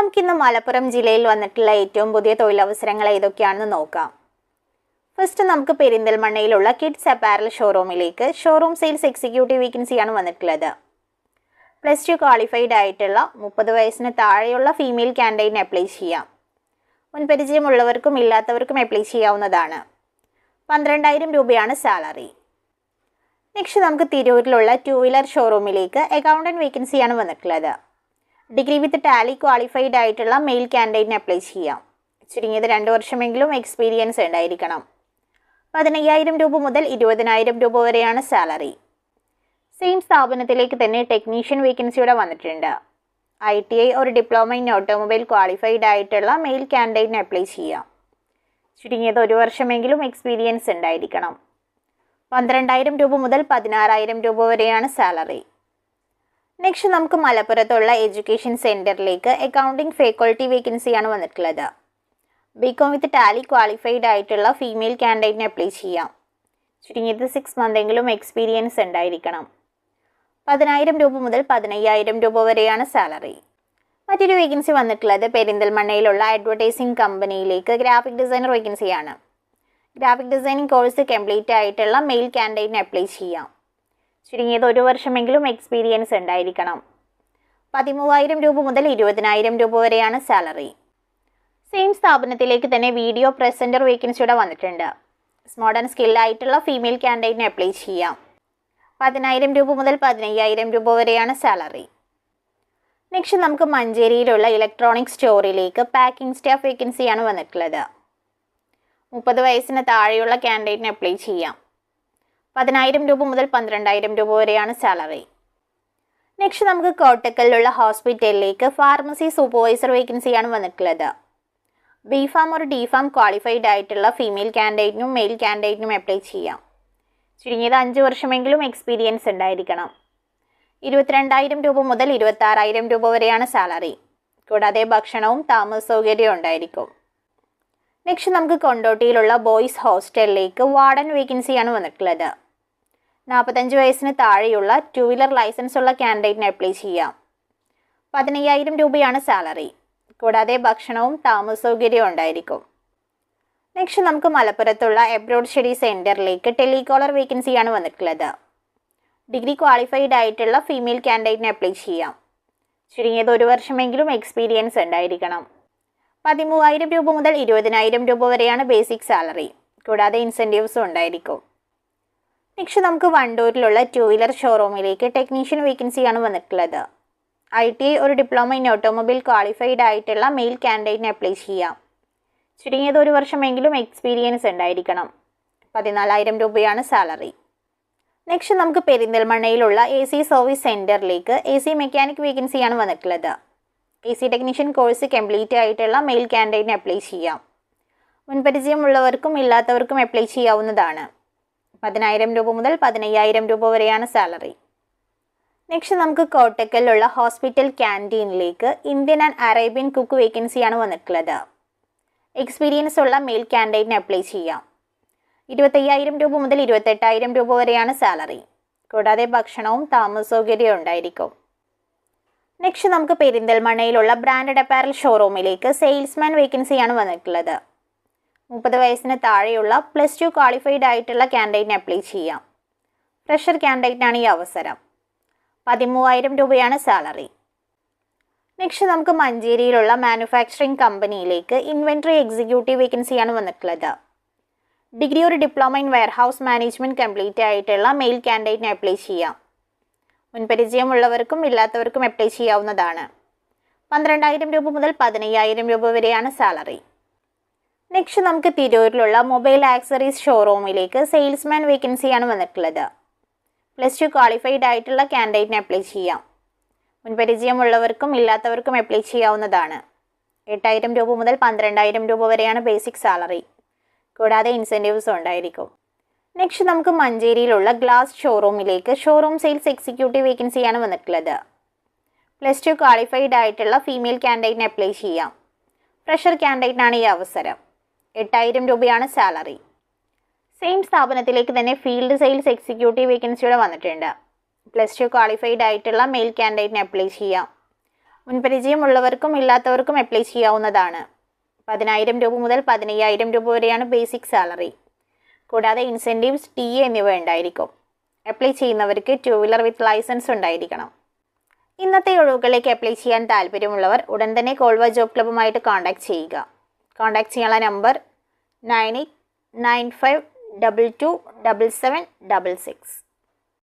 നമുക്കിന്ന് മലപ്പുറം ജില്ലയിൽ വന്നിട്ടുള്ള ഏറ്റവും പുതിയ തൊഴിലവസരങ്ങൾ ഏതൊക്കെയാണെന്ന് നോക്കാം. ഫസ്റ്റ് നമുക്ക് പെരിന്തൽമണ്ണയിലുള്ള കിഡ്സ് അപ്പാരൽ ഷോറൂമിലേക്ക് ഷോറൂം സെയിൽസ് എക്സിക്യൂട്ടീവ് വേക്കൻസിയാണ് വന്നിട്ടുള്ളത്. പ്ലസ് ടു ക്വാളിഫൈഡ് ആയിട്ടുള്ള മുപ്പത് വയസ്സിന് താഴെയുള്ള ഫീമെയിൽ ക്യാൻഡിഡേറ്റിന് അപ്ലൈ ചെയ്യാം. മുൻപരിചയമുള്ളവർക്കും ഇല്ലാത്തവർക്കും അപ്ലൈ ചെയ്യാവുന്നതാണ്. പന്ത്രണ്ടായിരം രൂപയാണ് സാലറി നെക്സ്റ്റ് നമുക്ക് തിരൂരിലുള്ള ടു വീലർ ഷോറൂമിലേക്ക് അക്കൗണ്ടന്റ് വേക്കൻസിയാണ് വന്നിട്ടുള്ളത്. ഡിഗ്രി വിത്ത് ടാലി ക്വാളിഫൈഡ് ആയിട്ടുള്ള മെയിൽ കാൻഡിഡേറ്റിന് അപ്ലൈ ചെയ്യാം. ചുരുങ്ങിയത് രണ്ട് വർഷമെങ്കിലും എക്സ്പീരിയൻസ് ഉണ്ടായിരിക്കണം. പതിനയ്യായിരം രൂപ മുതൽ ഇരുപതിനായിരം രൂപ വരെയാണ് സാലറി സെയിം സ്ഥാപനത്തിലേക്ക് തന്നെ ടെക്നീഷ്യൻ വേക്കൻസിയുടെ വന്നിട്ടുണ്ട്. ഐ ടി ഐ ഒരു ഡിപ്ലോമ ഇൻ ഓട്ടോമൊബൈൽ ക്വാളിഫൈഡ് ആയിട്ടുള്ള മെയിൽ കാൻഡിഡേറ്റിന് അപ്ലൈ ചെയ്യാം. ചുരുങ്ങിയത് ഒരു വർഷമെങ്കിലും എക്സ്പീരിയൻസ് ഉണ്ടായിരിക്കണം. പന്ത്രണ്ടായിരം രൂപ മുതൽ പതിനാറായിരം രൂപ വരെയാണ് സാലറി നെക്സ്റ്റ് നമുക്ക് മലപ്പുറത്തുള്ള എഡ്യൂക്കേഷൻ സെന്ററിലേക്ക് അക്കൗണ്ടിംഗ് ഫാക്കൾട്ടി വേക്കൻസിയാണ് വന്നിട്ടുള്ളത്. B com with Tally qualified ആയിട്ടുള്ള ഫീമെയിൽ കാൻഡിഡേറ്റിന് അപ്ലൈ ചെയ്യാം. ചുരുങ്ങിയത് സിക്സ് മന്തെങ്കിലും എക്സ്പീരിയൻസ് ഉണ്ടായിരിക്കണം. പതിനായിരം രൂപ മുതൽ പതിനയ്യായിരം രൂപ വരെയാണ് സാലറി മറ്റൊരു വേക്കൻസി വന്നിട്ടുള്ളത് പെരിന്തൽമണ്ണയിലുള്ള അഡ്വർടൈസിംഗ് കമ്പനിയിലേക്ക് ഗ്രാഫിക് ഡിസൈനർ വേക്കൻസിയാണ് ഗ്രാഫിക് ഡിസൈനിങ് കോഴ്സ് കംപ്ലീറ്റ് ആയിട്ടുള്ള മെയിൽ കാൻഡിഡേറ്റിന് അപ്ലൈ ചെയ്യാം. ചുരുങ്ങിയത് ഒരു വർഷമെങ്കിലും എക്സ്പീരിയൻസ് ഉണ്ടായിരിക്കണം. പതിമൂവായിരം രൂപ മുതൽ ഇരുപതിനായിരം രൂപ വരെയാണ് സാലറി സെയിം സ്ഥാപനത്തിലേക്ക് തന്നെ വീഡിയോ പ്രസന്റർ വേക്കൻസിയുടെ വന്നിട്ടുണ്ട്. മോഡേൺ സ്കില്ലായിട്ടുള്ള ഫീമെയിൽ ക്യാൻഡിഡേറ്റിന് അപ്ലൈ ചെയ്യാം. പതിനായിരം രൂപ മുതൽ പതിനയ്യായിരം രൂപ വരെയാണ് സാലറി നെക്സ്റ്റ് നമുക്ക് മഞ്ചേരിയിലുള്ള ഇലക്ട്രോണിക് സ്റ്റോറിലേക്ക് പാക്കിംഗ് സ്റ്റാഫ് വേക്കൻസിയാണ് വന്നിട്ടുള്ളത്. മുപ്പത് വയസ്സിന് താഴെയുള്ള ക്യാൻഡിഡേറ്റിന് അപ്ലൈ ചെയ്യാം. പതിനായിരം രൂപ മുതൽ പന്ത്രണ്ടായിരം രൂപ വരെയാണ് സാലറി നെക്സ്റ്റ് നമുക്ക് കോട്ടക്കലിലുള്ള ഹോസ്പിറ്റലിലേക്ക് ഫാർമസി സൂപ്പർവൈസർ വേക്കൻസിയാണ് വന്നിട്ടുള്ളത്. ബി ഫാം ഒരു ഡി ഫാം ക്വാളിഫൈഡ് ആയിട്ടുള്ള ഫീമെയിൽ കാൻഡിഡേറ്റിനും മെയിൽ കാൻഡിഡേറ്റിനും അപ്ലൈ ചെയ്യാം. ചുരുങ്ങിയത് അഞ്ച് വർഷമെങ്കിലും എക്സ്പീരിയൻസ് ഉണ്ടായിരിക്കണം. ഇരുപത്തിരണ്ടായിരം രൂപ മുതൽ ഇരുപത്താറായിരം രൂപ വരെയാണ് സാലറി കൂടാതെ ഭക്ഷണവും താമസ സൗകര്യവും ഉണ്ടായിരിക്കും. നെക്സ്റ്റ് നമുക്ക് കൊണ്ടോട്ടിയിലുള്ള ബോയ്സ് ഹോസ്റ്റലിലേക്ക് വാർഡൻ വേക്കൻസിയാണ് വന്നിട്ടുള്ളത്. നാൽപ്പത്തഞ്ച് വയസ്സിന് താഴെയുള്ള ടു വീലർ ലൈസൻസ് ഉള്ള ക്യാൻഡിഡേറ്റിന് അപ്ലൈ ചെയ്യാം. പതിനയ്യായിരം രൂപയാണ് സാലറി കൂടാതെ ഭക്ഷണവും താമസ സൗകര്യവും ഉണ്ടായിരിക്കും. നെക്സ്റ്റ് നമുക്ക് മലപ്പുറത്തുള്ള എബ്രോഡ് സ്റ്റഡി സെന്ററിലേക്ക് ടെലികോളർ വേക്കൻസിയാണ് വന്നിട്ടുള്ളത്. ഡിഗ്രി ക്വാളിഫൈഡ് ആയിട്ടുള്ള ഫീമെയിൽ ക്യാൻഡിഡേറ്റിന് അപ്ലൈ ചെയ്യാം. ചുരുങ്ങിയത് ഒരു വർഷമെങ്കിലും എക്സ്പീരിയൻസ് ഉണ്ടായിരിക്കണം. പതിമൂവായിരം രൂപ മുതൽ ഇരുപതിനായിരം രൂപ വരെയാണ് ബേസിക് സാലറി കൂടാതെ ഇൻസെന്റീവ്സും ഉണ്ടായിരിക്കും. നെക്സ്റ്റ് നമുക്ക് വണ്ടൂരിലുള്ള ടു വീലർ ഷോറൂമിലേക്ക് ടെക്നീഷ്യൻ വേക്കൻസിയാണ് വന്നിട്ടുള്ളത്. ഐ ടി ഐ ഒരു ഡിപ്ലോമ ഇൻ ഓട്ടോമൊബൈൽ ക്വാളിഫൈഡ് ആയിട്ടുള്ള മെയിൽ കാൻഡിഡേറ്റിന് അപ്ലൈ ചെയ്യാം. ചുരുങ്ങിയത് ഒരു വർഷമെങ്കിലും എക്സ്പീരിയൻസ് ഉണ്ടായിരിക്കണം. പതിനാലായിരം രൂപയാണ് സാലറി നെക്സ്റ്റ് നമുക്ക് പെരിന്തൽമണ്ണയിലുള്ള എ സി സർവീസ് സെന്ററിലേക്ക് എ സി മെക്കാനിക് വേക്കൻസിയാണ് വന്നിട്ടുള്ളത്. A C technician course complete ആയിട്ടുള്ള മെയിൽ കാൻഡിഡേറ്റിന് അപ്ലൈ ചെയ്യാം. മുൻപരിചയമുള്ളവർക്കും ഇല്ലാത്തവർക്കും അപ്ലൈ ചെയ്യാവുന്നതാണ്. പതിനായിരം രൂപ മുതൽ പതിനയ്യായിരം രൂപ വരെയാണ് സാലറി നെക്സ്റ്റ് നമുക്ക് കോട്ടക്കലിലുള്ള ഹോസ്പിറ്റൽ ക്യാന്റീനിലേക്ക് ഇന്ത്യൻ ആൻഡ് അറേബ്യൻ കുക്ക് വേക്കൻസിയാണ് വന്നിട്ടുള്ളത്. എക്സ്പീരിയൻസ് ഉള്ള മെയിൽ ക്യാൻഡിഡേറ്റിന് അപ്ലൈ ചെയ്യാം. ഇരുപത്തയ്യായിരം രൂപ മുതൽ ഇരുപത്തെട്ടായിരം രൂപ വരെയാണ് സാലറി കൂടാതെ ഭക്ഷണവും താമസ സൗകര്യവും ഉണ്ടായിരിക്കും. നെക്സ്റ്റ് നമുക്ക് പെരിന്തൽമണ്ണയിലുള്ള ബ്രാൻഡഡ് അപ്പാരൽ ഷോറൂമിലേക്ക് സെയിൽസ്മാൻ വേക്കൻസിയാണ് വന്നിട്ടുള്ളത്. മുപ്പത് വയസ്സിന് താഴെയുള്ള പ്ലസ് ടു ക്വാളിഫൈഡ് ആയിട്ടുള്ള ക്യാൻഡിഡേറ്റിന് അപ്ലൈ ചെയ്യാം. ഫ്രഷർ ക്യാൻഡിഡേറ്റിനാണ് ഈ അവസരം. പതിമൂവായിരം രൂപയാണ് സാലറി നെക്സ്റ്റ് നമുക്ക് മഞ്ചേരിയിലുള്ള മാനുഫാക്ചറിംഗ് കമ്പനിയിലേക്ക് ഇൻവെൻട്രി എക്സിക്യൂട്ടീവ് വേക്കൻസിയാണ് വന്നിട്ടുള്ളത്. ഡിഗ്രി ഒരു diploma in warehouse management complete ആയിട്ടുള്ള മെയിൽ ക്യാൻഡിഡേറ്റിന് അപ്ലൈ ചെയ്യാം. മുൻപരിചയമുള്ളവർക്കും ഇല്ലാത്തവർക്കും അപ്ലൈ ചെയ്യാവുന്നതാണ്. പന്ത്രണ്ടായിരം രൂപ മുതൽ പതിനയ്യായിരം രൂപ വരെയാണ് സാലറി നെക്സ്റ്റ് നമുക്ക് തിരൂരിലുള്ള മൊബൈൽ ആക്സറീസ് ഷോറൂമിലേക്ക് സെയിൽസ്മാൻ വേക്കൻസിയാണ് വന്നിട്ടുള്ളത്. പ്ലസ് ടു ക്വാളിഫൈഡ് ആയിട്ടുള്ള ക്യാൻഡിഡേറ്റിന് അപ്ലൈ ചെയ്യാം. മുൻപരിചയമുള്ളവർക്കും ഇല്ലാത്തവർക്കും അപ്ലൈ ചെയ്യാവുന്നതാണ്. എട്ടായിരം രൂപ മുതൽ പന്ത്രണ്ടായിരം രൂപ വരെയാണ് ബേസിക് സാലറി കൂടാതെ ഇൻസെന്റീവ്സും ഉണ്ടായിരിക്കും. നെക്സ്റ്റ് നമുക്ക് മഞ്ചേരിയിലുള്ള ഗ്ലാസ് ഷോറൂമിലേക്ക് ഷോറൂം സെയിൽസ് എക്സിക്യൂട്ടീവ് വേക്കൻസിയാണ് വന്നിട്ടുള്ളത്. പ്ലസ് ടു ക്വാളിഫൈഡ് ആയിട്ടുള്ള ഫീമെയിൽ ക്യാൻഡിഡേറ്റിന് അപ്ലൈ ചെയ്യാം. ഫ്രഷർ ക്യാൻഡിഡേറ്റിനാണ് ഈ അവസരം. എട്ടായിരം രൂപയാണ് സാലറി. സെയിം സ്ഥാപനത്തിലേക്ക് തന്നെ ഫീൽഡ് സെയിൽസ് എക്സിക്യൂട്ടീവ് വേക്കൻസിയുടെ വന്നിട്ടുണ്ട്. പ്ലസ് ടു ക്വാളിഫൈഡ് ആയിട്ടുള്ള മെയിൽ കാൻഡിഡേറ്റിന് അപ്ലൈ ചെയ്യാം. മുൻപരിചയമുള്ളവർക്കും ഇല്ലാത്തവർക്കും അപ്ലൈ ചെയ്യാവുന്നതാണ്. പതിനായിരം രൂപ മുതൽ പതിനയ്യായിരം രൂപ വരെയാണ് ബേസിക് സാലറി. കൂടാതെ ഇൻസെന്റീവ്സ് ടി എ എന്നിവ ഉണ്ടായിരിക്കും. അപ്ലൈ ചെയ്യുന്നവർക്ക് ടു വീലർ വിത്ത് ലൈസൻസ് ഉണ്ടായിരിക്കണം. ഇന്നത്തെ ഒഴിവുകളിലേക്ക് അപ്ലൈ ചെയ്യാൻ താല്പര്യമുള്ളവർ ഉടൻ തന്നെ കോൾവ ജോബ് ക്ലബ്ബുമായിട്ട് കോൺടാക്ട് ചെയ്യുക. കോൺടാക്ട് ചെയ്യാനുള്ള number nine eight nine five double two double seven double six